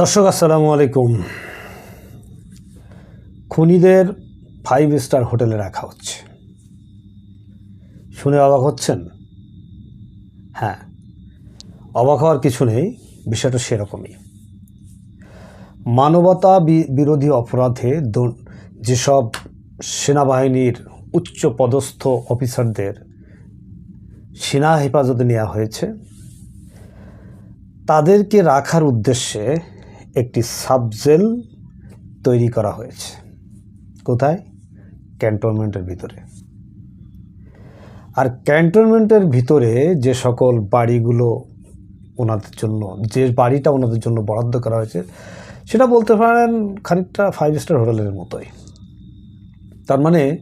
দর্শক, আসসালামু আলাইকুম। খুনিদের ফাইভ স্টার হোটেলে রাখা হচ্ছে। শুনে অবাক হচ্ছেন? হ্যাঁ অবাক হওয়ার কিছু নেই, বিষয়টা সেরকমই। মানবতা বিরোধী অপরাধে যেসব সেনাবাহিনীর উচ্চ পদস্থ অফিসারদের সেনা হেফাজতে নেওয়া হয়েছে, তাদেরকে রাখার উদ্দেশ্যে একটি সাবজেল তৈরি করা হয়েছে। কোথায়? ক্যান্টনমেন্টের ভিতরে। আর ক্যান্টনমেন্টের ভিতরে যে সকল বাড়িগুলো ওনাদের জন্য, যে বাড়িটা ওনাদের জন্য বরাদ্দ করা হয়েছে, সেটা বলতে পারেন খানিকটা ফাইভ স্টার হোটেলের মতোই। তার মানে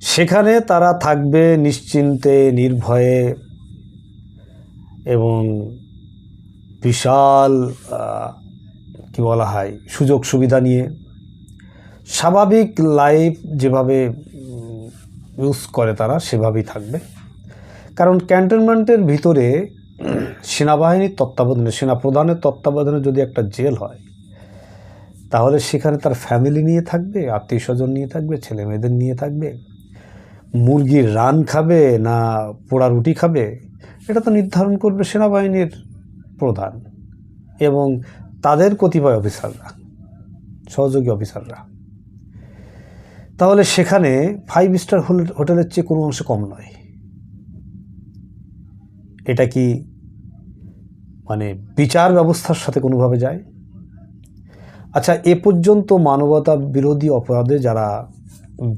সেখানে তারা থাকবে নিশ্চিন্তে, নির্ভয়ে এবং বিশাল কি বলা হয়, সুযোগ সুবিধা নিয়ে। স্বাভাবিক লাইফ যেভাবে ইউজ করে তারা, সেভাবেই থাকবে। কারণ ক্যান্টনমেন্টের ভিতরে, সেনাবাহিনীর তত্ত্বাবধানে, সেনাপ্রধানের তত্ত্বাবধানে যদি একটা জেল হয়, তাহলে সেখানে তার ফ্যামিলি নিয়ে থাকবে আত্মীয় স্বজন নিয়ে থাকবে ছেলে মেয়েদের নিয়ে থাকবে। মুরগির রান খাবে না পোড়া রুটি খাবে, এটা তো নির্ধারণ করবে সেনাবাহিনীর প্রধান। এবং তাদের কতিপয় অফিসাররা, সহযোগী অফিসাররা। তাহলে সেখানে ফাইভ স্টার হোটেলের চেয়ে কোনো অংশে কম নয়। এটা কি মানে বিচার ব্যবস্থার সাথে কোনোভাবে যায়? আচ্ছা এ পর্যন্ত মানবতা বিরোধী অপরাধে যারা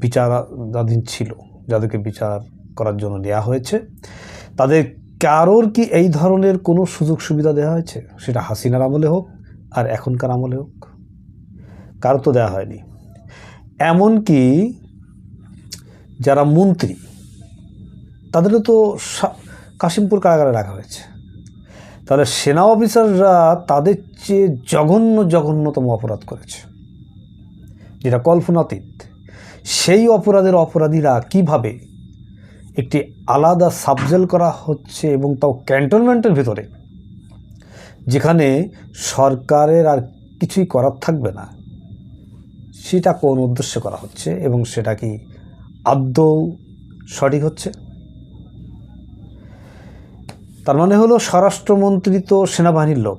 বিচারাধীন ছিল, যাদেরকে বিচার করার জন্য নেওয়া হয়েছে, তাদের কারোর কি এই ধরনের কোনো সুযোগ সুবিধা দেওয়া হয়েছে? সেটা হাসিনার আমলে হোক আর এখনকার আমলে হোক, কারও তো দেওয়া হয়নি। এমনকি যারা মন্ত্রী, তাদেরও তো কাশিমপুর কারাগারে রাখা হয়েছে। তাহলে সেনা অফিসাররা তাদের চেয়ে জঘন্য, জঘন্যতম অপরাধ করেছে। যেটা কল্পনাতীত সেই অপরাধের অপরাধীরা কীভাবে একটি আলাদা সাবজেল করা হচ্ছে এবং তাও ক্যান্টনমেন্টের ভিতরে যেখানে সরকারের আর কিছুই করার থাকবে না। সেটা কোন উদ্দেশ্যে করা হচ্ছে এবং সেটা কি আদৌ সঠিক হচ্ছে? তার মানে হলো স্বরাষ্ট্রমন্ত্রী তো সেনাবাহিনীর লোক।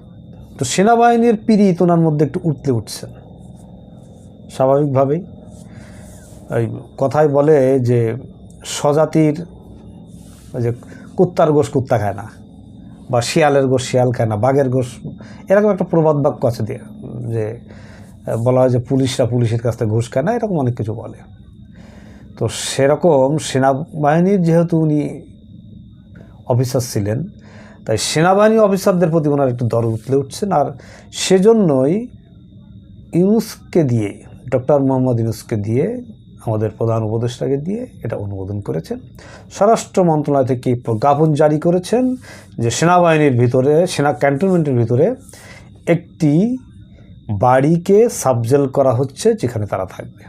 তো সেনাবাহিনীর পিড়িত ওনার মধ্যে একটু উঠলে উঠছেন স্বাভাবিকভাবেই। ওই কথায় বলে যে স্বজাতির যে কুত্তার গোশ কুত্তা খায় না। বা শিয়ালের গোশ, শিয়াল খায় না বাঘের গোশ, এরকম একটা প্রবাদ বাক্য আছে দিয়ে, যে, বলা হয় যে পুলিশরা পুলিশের কাছ থেকে ঘুষ খায় না এরকম অনেক কিছু বলে। তো সেরকম সেনাবাহিনীর যেহেতু উনি অফিসার ছিলেন, তাই সেনাবাহিনী অফিসারদের প্রতি ওনার একটু দর উঠলে উঠছেন আর সেজন্যই ইউনুসকে দিয়ে, ডক্টর মোহাম্মদ ইউনুসকে দিয়ে আমাদের প্রধান উপদেষ্টাকে দিয়ে এটা অনুমোদন করেছেন। স্বরাষ্ট্র মন্ত্রণালয় থেকে প্রজ্ঞাপন জারি করেছেন যে সেনাবাহিনীর ভিতরে, সেনা ক্যান্টনমেন্টের ভিতরে একটি বাড়িকে সাবজেল করা হচ্ছে যেখানে তারা থাকবে।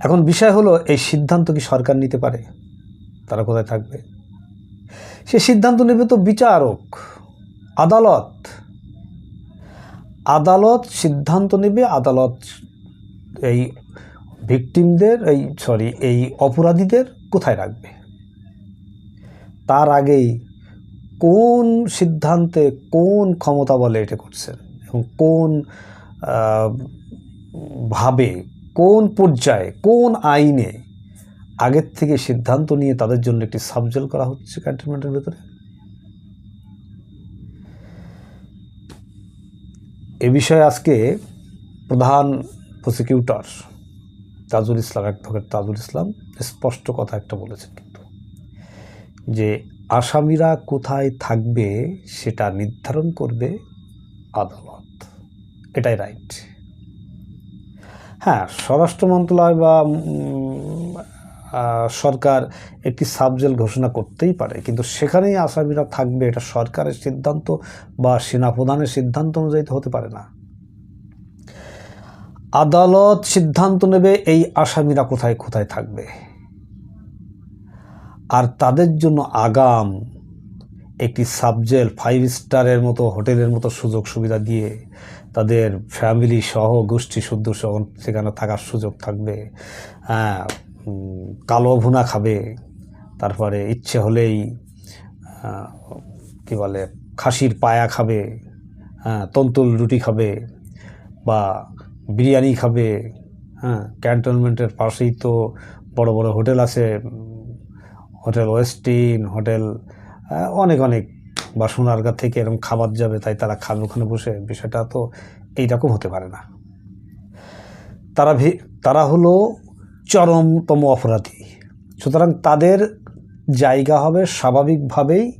এখন বিষয় হলো, এই সিদ্ধান্ত কি সরকার নিতে পারে? তারা কোথায় থাকবে? সে সিদ্ধান্ত নেবে তো বিচারক, আদালত। আদালত সিদ্ধান্ত নেবে, আদালত এই ভিকটিমদের এই সরি এই অপরাধীদের কোথায় রাখবে? তার আগেই কোন সিদ্ধান্তে কোন ক্ষমতা বলে এটা করছেন এবং কোন ভাবে, কোন পর্যায়ে, কোন আইনে আগের থেকে সিদ্ধান্ত নিয়ে তাদের জন্য একটি সাবজেল করা হচ্ছে ক্যান্টনমেন্টের ভেতরে? এ বিষয়ে আজকে প্রধান প্রসিকিউটর তাজুল ইসলাম অ্যাডভোকেট তাজুল ইসলাম, স্পষ্ট কথা একটা বলেছেন কিন্তু। যে আসামিরা কোথায় থাকবে সেটা নির্ধারণ করবে আদালত। এটাই রাইট। হ্যাঁ স্বরাষ্ট্র মন্ত্রণালয় বা সরকার একটি সাবজেল ঘোষণা করতেই পারে, কিন্তু সেখানেই আসামিরা থাকবে, এটা সরকারের সিদ্ধান্ত বা সেনাপ্রধানের সিদ্ধান্ত অনুযায়ী হতে পারে না। আদালত সিদ্ধান্ত নেবে এই আসামিরা কোথায় কোথায় থাকবে। আর তাদের জন্য আগাম একটি সাবজেল, ফাইভ স্টারের মতো হোটেলের মতো সুযোগ সুবিধা দিয়ে তাদের ফ্যামিলি সহ, গোষ্ঠী শুদ্ধ সহ সেখানে থাকার সুযোগ থাকবে। হ্যাঁ কালো ভুনা খাবে। তারপরে ইচ্ছে হলেই কি বলে, খাসির পায়া খাবে। হ্যাঁ তন্তুল রুটি খাবে। বা বিরিয়ানি খাবে হ্যাঁ ক্যান্টনমেন্টের পাশেই তো বড় বড় হোটেল আছে, হোটেল ওয়েস্টিন, হোটেল অনেক অনেক বা সোনারগাঁ থেকে এরকম খাবার যাবে, তাই তারা খাবে ওখানে বসে। বিষয়টা তো এইরকম হতে পারে না। তারা ভি- তারা হলো চরমতম অপরাধী। সুতরাং তাদের জায়গা হবে স্বাভাবিকভাবেই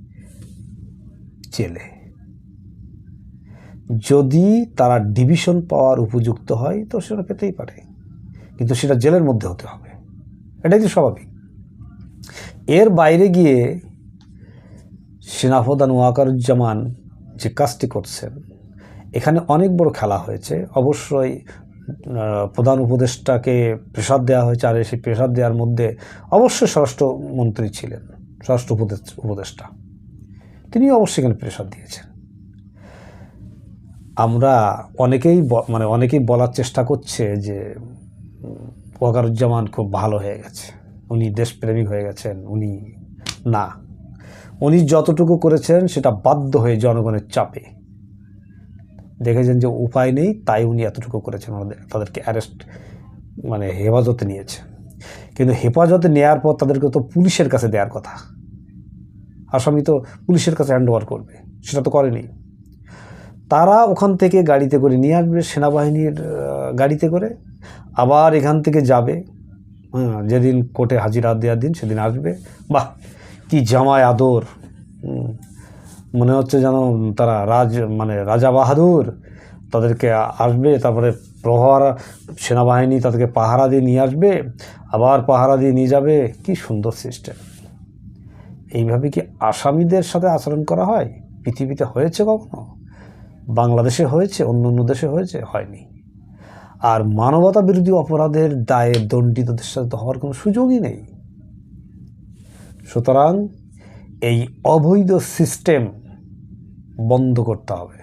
জেলে। যদি তারা ডিভিশন পাওয়ার উপযুক্ত হয়, তো সেটা পেতেই পারে। কিন্তু সেটা জেলের মধ্যে হতে হবে। এটাই তো স্বাভাবিক। এর বাইরে গিয়ে সেনাপ্রধান ওয়াকারুজ্জামান যে কাজটি করছেন, এখানে অনেক বড় খেলা হয়েছে। অবশ্যই প্রধান উপদেষ্টাকে প্রেসার দেওয়া হয়েছে, আর সেই প্রেসার দেওয়ার মধ্যে অবশ্যই স্বরাষ্ট্রমন্ত্রী ছিলেন, স্বরাষ্ট্র উপদেষ্টা। তিনি অবশ্যই এখানে প্রেসার দিয়েছেন। আমরা অনেকেই মানে অনেকেই বলার চেষ্টা করছে যে, ওয়াকারুজ্জামান খুব ভালো হয়ে গেছে। উনি দেশপ্রেমিক হয়ে গেছেন, উনি না। উনি যতটুকু করেছেন সেটা বাধ্য হয়ে জনগণের চাপে। দেখেছেন যে উপায় নেই, তাই উনি এতটুকু করেছেন, ওনাদের, তাদেরকে অ্যারেস্ট মানে হেফাজতে নিয়েছে কিন্তু হেফাজতে নেয়ার পর তাদেরকে তো পুলিশের কাছে দেওয়ার কথা। আসামি তো পুলিশের কাছে হ্যান্ড করবে, সেটা তো করেনি। তারা ওখান থেকে গাড়িতে করে নিয়ে আসবে সেনাবাহিনীর গাড়িতে করে। আবার এখান থেকে যাবে। হ্যাঁ, যেদিন কোর্টে হাজিরা দেওয়ার দিন সেদিন আসবে। বাহ কি জামায় আদর। মনে হচ্ছে যেন তারা রাজ মানে রাজা বাহাদুর তাদেরকে আসবে তারপরে প্রহার সেনাবাহিনী তাদেরকে পাহারা দিয়ে নিয়ে আসবে আবার পাহারা দিয়ে নিয়ে যাবে। কি সুন্দর সিস্টেম। এইভাবে কি আসামিদের সাথে আচরণ করা হয়? পৃথিবীতে হয়েছে কখনো? বাংলাদেশে হয়েছে, অন্য অন্য দেশে হয়েছে, হয়নি। আর মানবতা বিরোধী অপরাধের দায়ে দণ্ডিতদের সাথে হওয়ার কোনো সুযোগই নেই। সুতরাং এই অবৈধ সিস্টেম বন্ধ করতে হবে।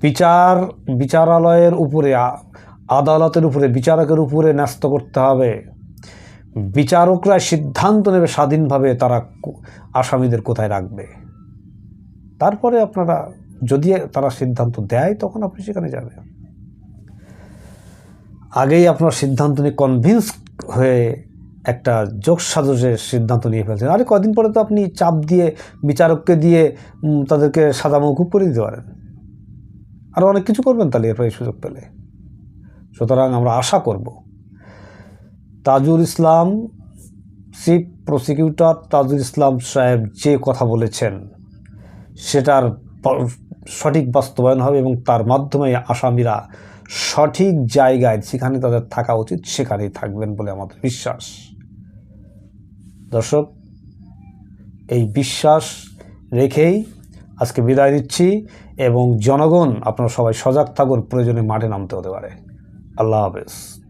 বিচার, বিচারালয়ের উপরে আদালতের উপরে, বিচারকের উপরে ন্যস্ত করতে হবে। বিচারকরা সিদ্ধান্ত নেবে স্বাধীনভাবে তারা আসামিদের কোথায় রাখবে। তারপরে আপনারা যদি তারা সিদ্ধান্ত দেয়, তখন আপনি সেখানে যাবেন। আগেই আপনার সিদ্ধান্ত নিয়ে কনভিন্স হয়ে একটা যোগ সাজসের সিদ্ধান্ত নিয়ে ফেলছেন। আরে কদিন পরে তো আপনি চাপ দিয়ে, বিচারককে দিয়ে তাদেরকে সাদা মৌকুব করে দিতে পারেন। আর অনেক কিছু করবেন তাহলে এরপরে সুযোগ পেলে। সুতরাং আমরা আশা করব, তাজুল ইসলাম, চিফ প্রসিকিউটর তাজুল ইসলাম সাহেব যে কথা বলেছেন, সেটার সঠিক বাস্তবায়ন হবে এবং তার মাধ্যমে আসামিরা সঠিক জায়গায় যেখানে তাদের থাকা উচিত সেখানেই থাকবেন বলে আমাদের বিশ্বাস। দর্শক, এই বিশ্বাস রেখেই আজকে বিদায় দিচ্ছি এবং জনগণ, আপনারা সবাই সজাগ থাকুন, প্রয়োজনে মাঠে নামতে হতে পারে। আল্লাহ হাফেজ।